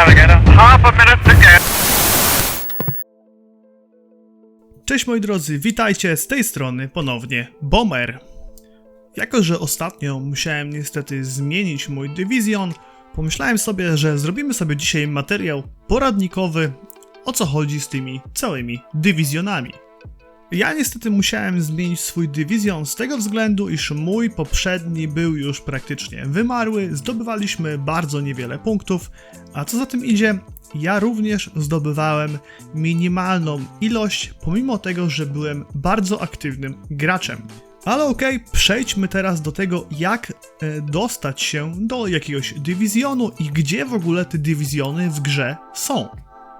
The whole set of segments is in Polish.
Navigator. Half a minute to. Cześć moi drodzy, witajcie z tej strony ponownie Bomber. Jako, że ostatnio musiałem niestety zmienić mój dywizjon, pomyślałem sobie, że zrobimy sobie dzisiaj materiał poradnikowy o co chodzi z tymi całymi dywizjonami. Ja niestety musiałem zmienić swój dywizjon z tego względu, iż mój poprzedni był już praktycznie wymarły, zdobywaliśmy bardzo niewiele punktów, a co za tym idzie, ja również zdobywałem minimalną ilość, pomimo tego, że byłem bardzo aktywnym graczem. Ale okej, przejdźmy teraz do tego, jak e, dostać się do jakiegoś dywizjonu i gdzie w ogóle te dywizjony w grze są.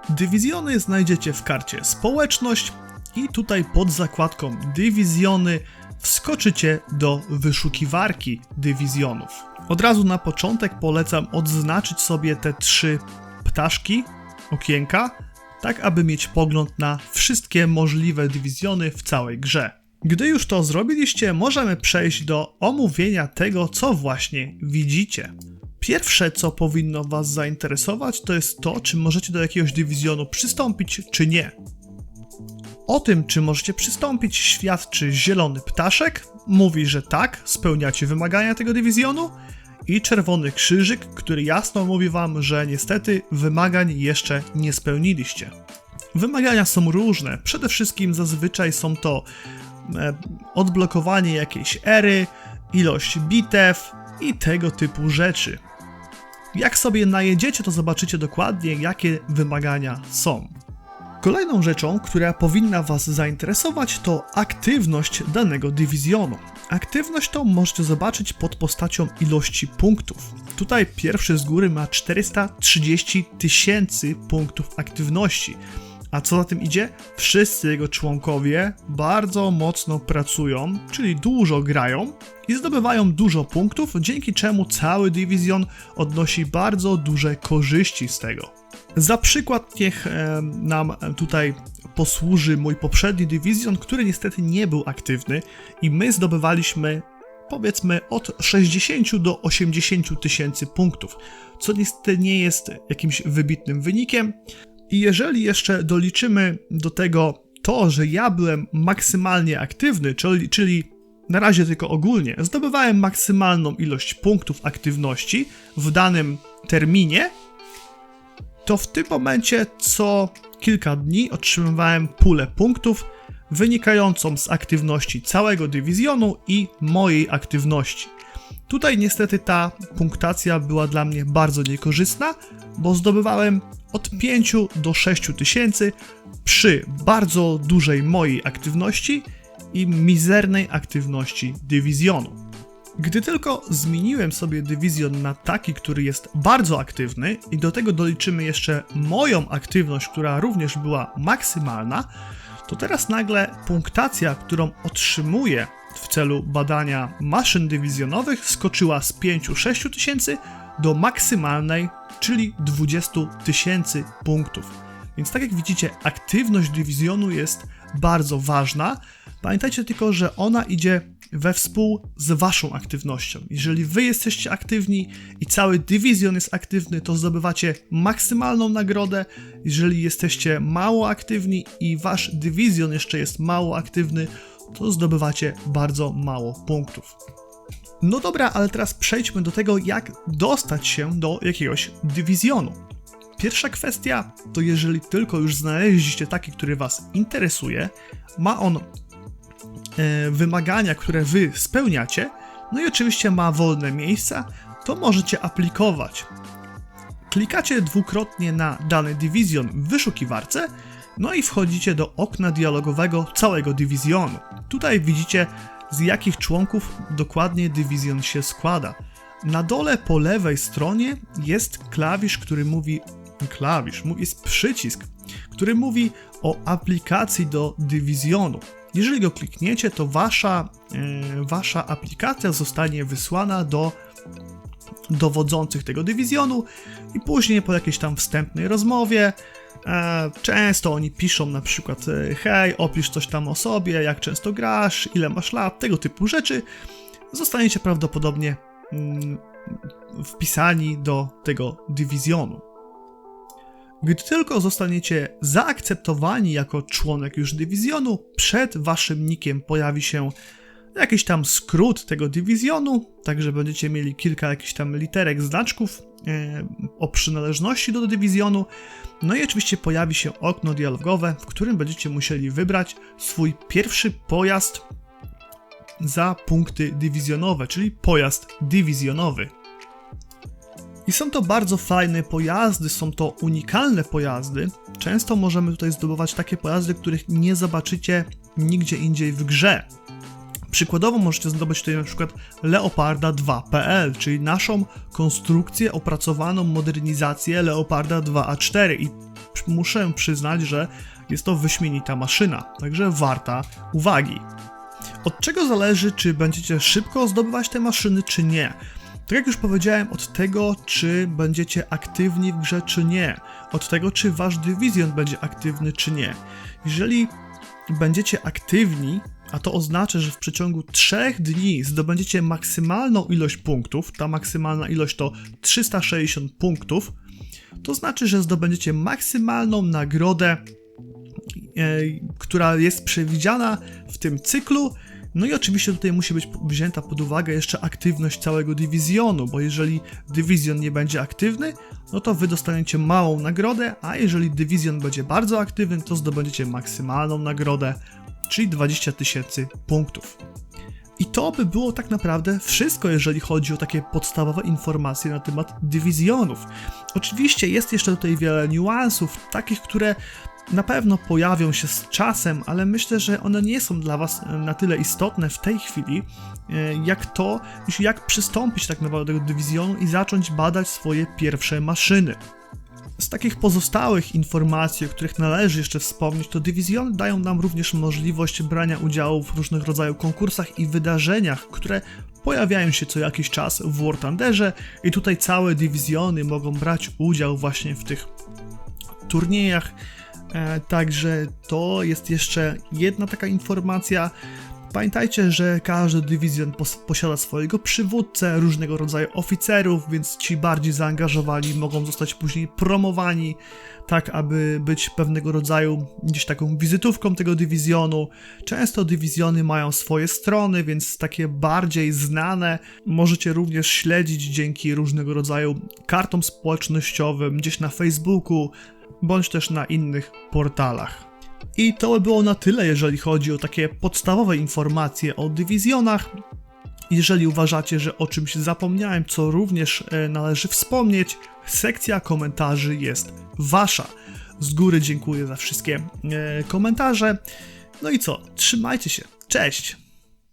Dywizjony znajdziecie w karcie Społeczność i tutaj pod zakładką Dywizjony wskoczycie do wyszukiwarki dywizjonów. Od razu na początek polecam odznaczyć sobie te trzy ptaszki, okienka, tak aby mieć pogląd na wszystkie możliwe dywizjony w całej grze. Gdy już to zrobiliście, możemy przejść do omówienia tego, co właśnie widzicie. Pierwsze, co powinno Was zainteresować, to jest to, czy możecie do jakiegoś dywizjonu przystąpić, czy nie. O tym, czy możecie przystąpić, świadczy zielony ptaszek. Mówi, że tak, spełniacie wymagania tego dywizjonu. I czerwony krzyżyk, który jasno mówi wam, że niestety wymagań jeszcze nie spełniliście. Wymagania są różne. Przede wszystkim zazwyczaj są to e, odblokowanie jakiejś ery, ilość bitew i tego typu rzeczy. Jak sobie najedziecie, to zobaczycie dokładnie, jakie wymagania są. Kolejną rzeczą, która powinna Was zainteresować, to aktywność danego dywizjonu. Aktywność tą możecie zobaczyć pod postacią ilości punktów. Tutaj pierwszy z góry ma 430 tysięcy punktów aktywności. A co za tym idzie? Wszyscy jego członkowie bardzo mocno pracują, czyli dużo grają i zdobywają dużo punktów, dzięki czemu cały dywizjon odnosi bardzo duże korzyści z tego. Za przykład niech e, nam tutaj posłuży mój poprzedni dywizjon, który niestety nie był aktywny i my zdobywaliśmy powiedzmy od 60 do 80 tysięcy punktów, co niestety nie jest jakimś wybitnym wynikiem. I jeżeli jeszcze doliczymy do tego to, że ja byłem maksymalnie aktywny, czyli, czyli na razie tylko ogólnie, zdobywałem maksymalną ilość punktów aktywności w danym terminie, to w tym momencie co kilka dni otrzymywałem pulę punktów wynikającą z aktywności całego dywizjonu i mojej aktywności. Tutaj niestety ta punktacja była dla mnie bardzo niekorzystna, bo zdobywałem od 5 do 6 tysięcy przy bardzo dużej mojej aktywności i mizernej aktywności dywizjonu. Gdy tylko zmieniłem sobie dywizjon na taki, który jest bardzo aktywny i do tego doliczymy jeszcze moją aktywność, która również była maksymalna, to teraz nagle punktacja, którą otrzymuję w celu badania maszyn dywizjonowych skoczyła z 5-6 tysięcy do maksymalnej, czyli 20 tysięcy punktów. Więc tak jak widzicie, aktywność dywizjonu jest bardzo ważna. Pamiętajcie tylko, że ona idzie we współ z waszą aktywnością. Jeżeli wy jesteście aktywni i cały dywizjon jest aktywny, to zdobywacie maksymalną nagrodę. Jeżeli jesteście mało aktywni i wasz dywizjon jeszcze jest mało aktywny, to zdobywacie bardzo mało punktów. No dobra, ale teraz przejdźmy do tego, jak dostać się do jakiegoś dywizjonu. Pierwsza kwestia to jeżeli tylko już znaleźliście taki, który Was interesuje, ma on e, wymagania, które Wy spełniacie, no i oczywiście ma wolne miejsca, to możecie aplikować. Klikacie dwukrotnie na dany dywizjon w wyszukiwarce, no i wchodzicie do okna dialogowego całego dywizjonu. Tutaj widzicie z jakich członków dokładnie dywizjon się składa. Na dole po lewej stronie jest klawisz, który mówi klawisz, jest przycisk, który mówi o aplikacji do dywizjonu. Jeżeli go klikniecie, to wasza, e, wasza aplikacja zostanie wysłana do dowodzących tego dywizjonu i później po jakiejś tam wstępnej rozmowie często oni piszą na przykład e, hej, opisz coś tam o sobie, jak często grasz, ile masz lat, tego typu rzeczy. Zostaniecie prawdopodobnie mm, wpisani do tego dywizjonu. Gdy tylko zostaniecie zaakceptowani jako członek już dywizjonu, przed waszym nikiem pojawi się jakiś tam skrót tego dywizjonu, także będziecie mieli kilka jakichś tam literek, znaczków e, o przynależności do dywizjonu. No i oczywiście pojawi się okno dialogowe, w którym będziecie musieli wybrać swój pierwszy pojazd za punkty dywizjonowe, czyli pojazd dywizjonowy. I są to bardzo fajne pojazdy, są to unikalne pojazdy. Często możemy tutaj zdobywać takie pojazdy, których nie zobaczycie nigdzie indziej w grze. Przykładowo możecie zdobyć tutaj na przykład Leoparda 2.pl, czyli naszą konstrukcję, opracowaną modernizację Leoparda 2A4 i muszę przyznać, że jest to wyśmienita maszyna, także warta uwagi. Od czego zależy, czy będziecie szybko zdobywać te maszyny, czy nie? Tak jak już powiedziałem, od tego, czy będziecie aktywni w grze, czy nie. Od tego, czy wasz dywizjon będzie aktywny, czy nie. Jeżeli będziecie aktywni, a to oznacza, że w przeciągu 3 dni zdobędziecie maksymalną ilość punktów, ta maksymalna ilość to 360 punktów, to znaczy, że zdobędziecie maksymalną nagrodę, e, która jest przewidziana w tym cyklu. No i oczywiście tutaj musi być wzięta pod uwagę jeszcze aktywność całego dywizjonu, bo jeżeli dywizjon nie będzie aktywny, no to wy dostaniecie małą nagrodę, a jeżeli dywizjon będzie bardzo aktywny, to zdobędziecie maksymalną nagrodę, czyli 20 tysięcy punktów. I to by było tak naprawdę wszystko, jeżeli chodzi o takie podstawowe informacje na temat dywizjonów. Oczywiście jest jeszcze tutaj wiele niuansów, takich, które na pewno pojawią się z czasem, ale myślę, że one nie są dla Was e, na tyle istotne w tej chwili, e, jak to, jak przystąpić tak naprawdę do dywizjonu i zacząć badać swoje pierwsze maszyny. Z takich pozostałych informacji, o których należy jeszcze wspomnieć, to dywizjony dają nam również możliwość brania udziału w różnych rodzajach konkursach i wydarzeniach, które pojawiają się co jakiś czas w War Thunderze i tutaj całe dywizjony mogą brać udział właśnie w tych turniejach. E, także to jest jeszcze jedna taka informacja. Pamiętajcie, że każdy dywizjon pos- posiada swojego przywódcę, różnego rodzaju oficerów, więc ci bardziej zaangażowani mogą zostać później promowani, tak aby być pewnego rodzaju gdzieś taką wizytówką tego dywizjonu. Często dywizjony mają swoje strony, więc takie bardziej znane możecie również śledzić dzięki różnego rodzaju kartom społecznościowym, gdzieś na Facebooku, bądź też na innych portalach. I to by było na tyle, jeżeli chodzi o takie podstawowe informacje o dywizjonach. Jeżeli uważacie, że o czymś zapomniałem, co również e, należy wspomnieć, sekcja komentarzy jest wasza. Z góry dziękuję za wszystkie e, komentarze. No i co? Trzymajcie się. Cześć!